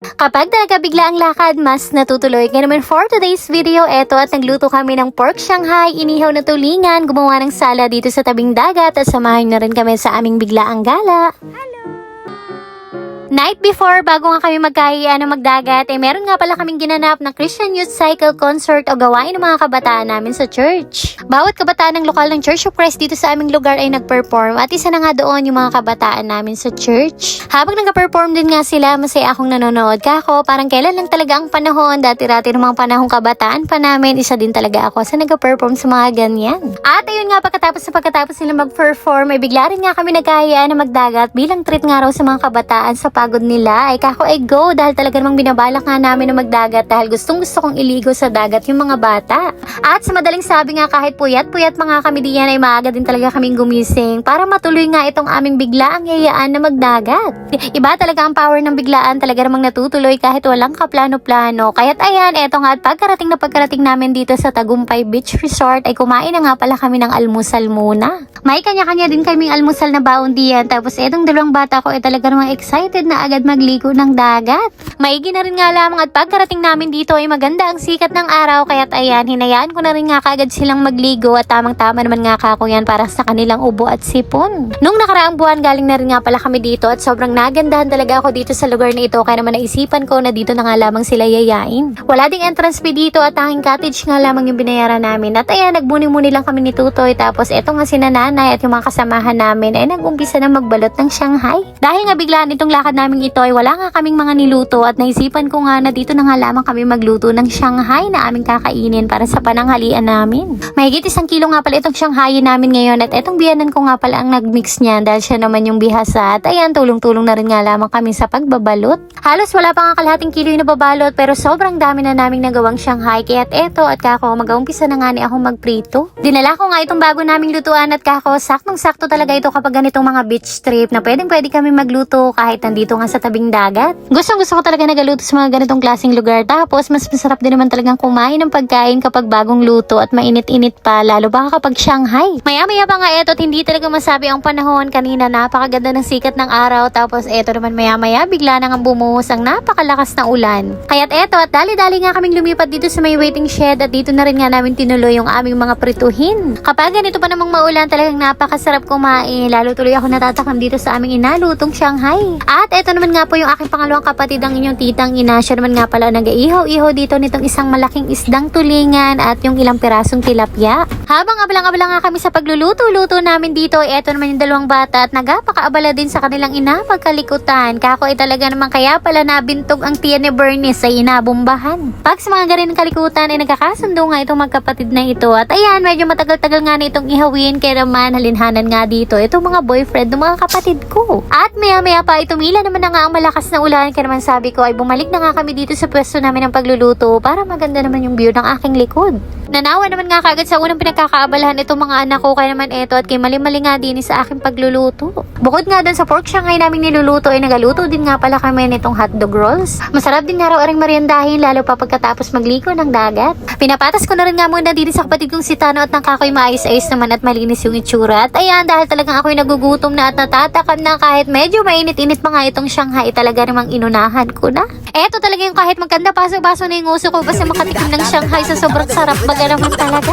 Kapag talaga bigla ang lakad, mas natutuloy. Kaya naman for today's video, eto at nagluto kami ng pork shanghai, inihaw na tulingan, gumawa ng sala dito sa tabing dagat at samahan na rin kami sa aming biglaang gala. Night before, bago nga kami magkahiya na magdagat, eh meron nga pala kaming ginanap na Christian Youth Cycle Concert o gawain ng mga kabataan namin sa church. Bawat kabataan ng lokal ng Church of Christ dito sa aming lugar ay nag-perform at isa na nga doon yung mga kabataan namin sa church. Habang nag-perform din nga sila, masaya akong nanonood ka ako. Parang kailan lang talaga ang panahon, dati-dati ng mga panahong kabataan pa namin, isa din talaga ako sa nag-perform sa mga ganyan. At ayun nga, pagkatapos na pagkatapos nila mag-perform, ay bigla rin nga kami nagkahiyaan na magdagat bilang treat nga raw sa mga kabataan sa pagod nila. Ay kako ay go dahil talaga namang binabalak nga namin na magdagat dahil gustong gusto kong iligo sa dagat yung mga bata. At sa madaling sabi nga kahit puyat-puyat mga kami diyan ay maaga din talaga kaming gumising para matuloy nga itong aming biglaang yayaan na magdagat. Iba talaga ang power ng biglaan talaga namang natutuloy kahit walang kaplano-plano. Kaya't ayan, eto nga at pagkarating na pagkarating namin dito sa Tagumpay Beach Resort ay kumain na nga pala kami ng almusal muna. May kanya-kanya din kaming almusal na baon diyan tapos etong dalawang bata ko ay talaga namang excited na agad magligo ng dagat. Maigi na rin nga lamang at pagkarating namin dito ay maganda ang sikat ng araw kaya't ayan, hinayaan ko na rin nga kaagad silang magligo at tamang-tama naman nga kako yan para sa kanilang ubo at sipon. Nung nakaraang buwan galing na rin nga pala kami dito at sobrang nagandahan talaga ako dito sa lugar na ito kaya naman naisipan ko na dito na nga lamang sila yayain. Wala ding entrance fee dito at tanging cottage nga lamang yung binayaran namin. At ayan, nagbuni-muni lang kami ni Tutoy tapos eto nga si nanay at yung mga kasamahan namin ay nag-umpisa na magbalot ng Shanghai. Dahil nga biglaan itong lakad namin ito ay wala nga kaming mga niluto at naisipan ko nga na dito na nga lamang kami magluto ng Shanghai na aming kakainin para sa pananghalian namin. Mahigit isang kilo nga pala itong Shanghai namin ngayon at etong biyanan ko nga pala ang nag-mix niyan dahil siya naman yung bihasa at ayan tulong-tulong na rin nga lamang kami sa pagbabalot. Halos wala pa nga kalahating kilo yung nababalot pero sobrang dami na naming nagawang Shanghai kaya't eto at kako mag-aumpisa na nga ni akong magprito. Dinala ko nga itong bago naming lutuan at kako saktong-sakto talaga ito kapag ganitong mga beach trip na pwedeng pwede kami magluto kahit nandito nga sa tabing dagat. Gustong gusto ko talaga nagaluto sa mga ganitong klaseng lugar tapos mas masarap din naman talagang kumain ng pagkain kapag bagong luto at mainit-init pa lalo ba kapag Shanghai. Maya-maya pa nga eto at hindi talaga masabi ang panahon kanina napakaganda ng sikat ng araw tapos eto naman maya-maya bigla na nga bumuhos ang napakalakas na ulan. Kaya't eto at dali-dali nga kaming lumipat dito sa may waiting shed at dito na rin nga namin tinuloy yung aming mga prituhin. Kapag ganito pa namang maulan talagang napakasarap kumain lalo tuloy ako natatakam dito sa aming inalutong Shanghai. At eto naman nga po yung aking pangalawang kapatid ang inyong titang ina. Siya naman nga pala nag-iihaw-ihaw dito nitong isang malaking isdang tulingan at yung ilang pirasong tilapia. Habang abalang-abala nga kami sa pagluluto-luto namin dito, eto naman yung dalawang bata at nagapakaabala din sa kanilang ina pagkalikutan. Kako ay talaga naman kaya pala nabintog ang tiyan ni Bernice sa inabombahan. Pag sa mga ganun kalikutan ay nagkakasundo nga itong magkapatid na ito. At ayan, medyo matagal-tagal nga na itong ihawin kaya naman halinhanan nga dito itong mga boyfriend ng mga kapatid ko. At maya-maya pa, itumila naman na nga ang malakas na ulan kaya naman sabi ko ay bumalik na nga kami dito sa pwesto namin ng pagluluto para maganda naman yung view ng aking likod. Nanawa naman nga kagad sa unang pinagkakaabalahan itong mga anak ko kaya naman eto at kay mali-mali nga din sa aking pagluluto. Bukod nga dun sa pork shanghai namin niluluto ay nagaluto din nga pala kami nitong hotdog rolls. Masarap din nga raw aring meriendahin lalo pa pagkatapos magligo ng dagat. Pinapatas ko na rin nga muna din sa kapatid kong si Tano at nang kakoy maayos-ayos naman at malinis yung itsura. At ayan dahil talagang ako'y nagugutom na at natatakam na kahit medyo mainit-init pa nga itong shanghai talaga namang inunahan ko na. Eto talaga yung kahit magkanda paso-baso na yung uso ko basta makatikim ng shanghai sa sobrang sarap baga naman talaga.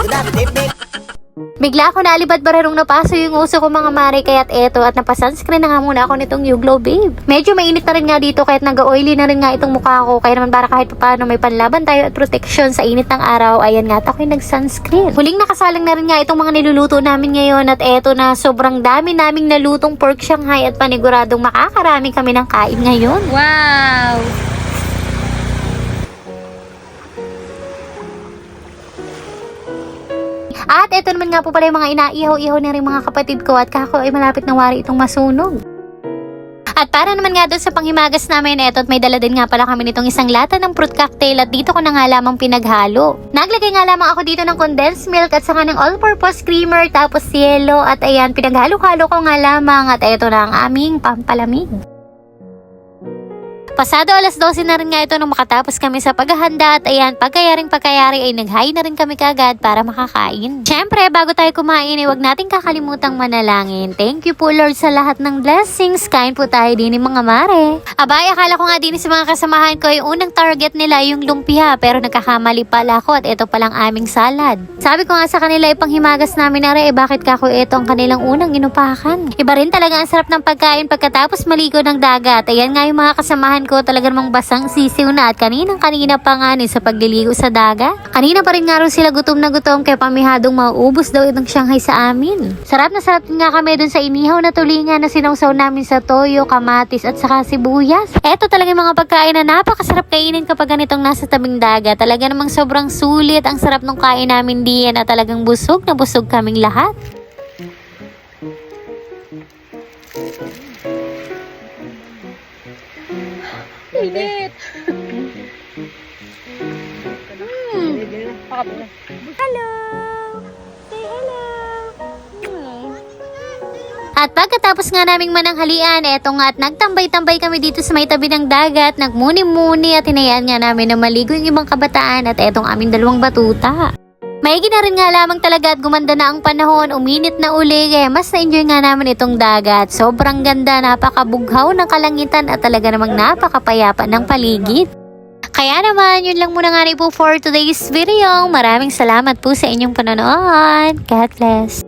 Bigla ako naalibad bararong napaso yung uso ko mga mare kaya't eto at napasunscreen na nga muna ako nitong Uglow Babe. Medyo mainit na rin nga dito kahit naga-oily na rin nga itong mukha ko kaya naman para kahit paano may panlaban tayo at protection sa init ng araw ayan nga at ako'y nag-sunscreen. Huling nakasalang na rin nga itong mga niluluto namin ngayon at eto na sobrang dami naming nalutong pork shanghai at paniguradong makakarami kami ng kain ngayon. Wow! At eto naman nga po pala yung mga inaihaw-ihaw na rin mga kapatid ko at kako ay malapit na wari itong masunog. At para naman nga doon sa panghimagas namin eto at may dala din nga pala kami nitong isang lata ng fruit cocktail at dito ko na nga lamang pinaghalo. Naglagay nga lamang ako dito ng condensed milk at saka ng all-purpose creamer tapos yelo at ayan pinaghalo-halo ko nga lamang at eto na ang aming pampalamig. Pasado alas 12 na rin nga ito nung makatapos kami sa paghahanda at ayan, pagkayaring pagkayari ay nag-hi na rin kami kagad para makakain. Siyempre, bago tayo kumain, ay huwag natin kakalimutang manalangin. Thank you po Lord sa lahat ng blessings. Kain po tayo din mga mare. Abay, akala ko nga din sa mga kasamahan ko, yung unang target nila yung lumpia pero nagkakamali pala ako at ito palang aming salad. Sabi ko nga sa kanila, ipanghimagas namin na rin, eh bakit kako ito ang kanilang unang inupakan. Iba rin talaga ang sarap ng pagkain pagkatapos maligo ng dagat. Ayan nga yung mga kasamahan ko talaga namang basang sisiw na at kaninang kanina pa nga ni sa pagliligo sa dagat. Kanina pa rin nga rin sila gutom na gutom kaya pamihadong mauubos daw itong Shanghai sa amin. Sarap na sarap nga kami dun sa inihaw na tulingan na sinawsaw namin sa toyo, kamatis at saka sibuyas. Eto talaga yung mga pagkain na napakasarap kainin kapag ganitong nasa tabing dagat. Talaga namang sobrang sulit. Ang sarap ng kain namin diyan at talagang busog na busog kaming lahat. Init. Hello! Say hello! At pagkatapos nga naming mananghalian, eto nga at nagtambay-tambay kami dito sa may tabi ng dagat, nagmuni-muni at hinayaan nga namin na maligo yung ibang kabataan at etong aming dalawang batuta. Maigi na rin nga lamang talaga at gumanda na ang panahon, uminit na uli, kaya mas na-enjoy nga namin itong dagat. Sobrang ganda, napakabughaw ng kalangitan at talaga namang napakapayapa ng paligid. Kaya naman, yun lang muna nga po for today's video. Maraming salamat po sa inyong panonood. God bless.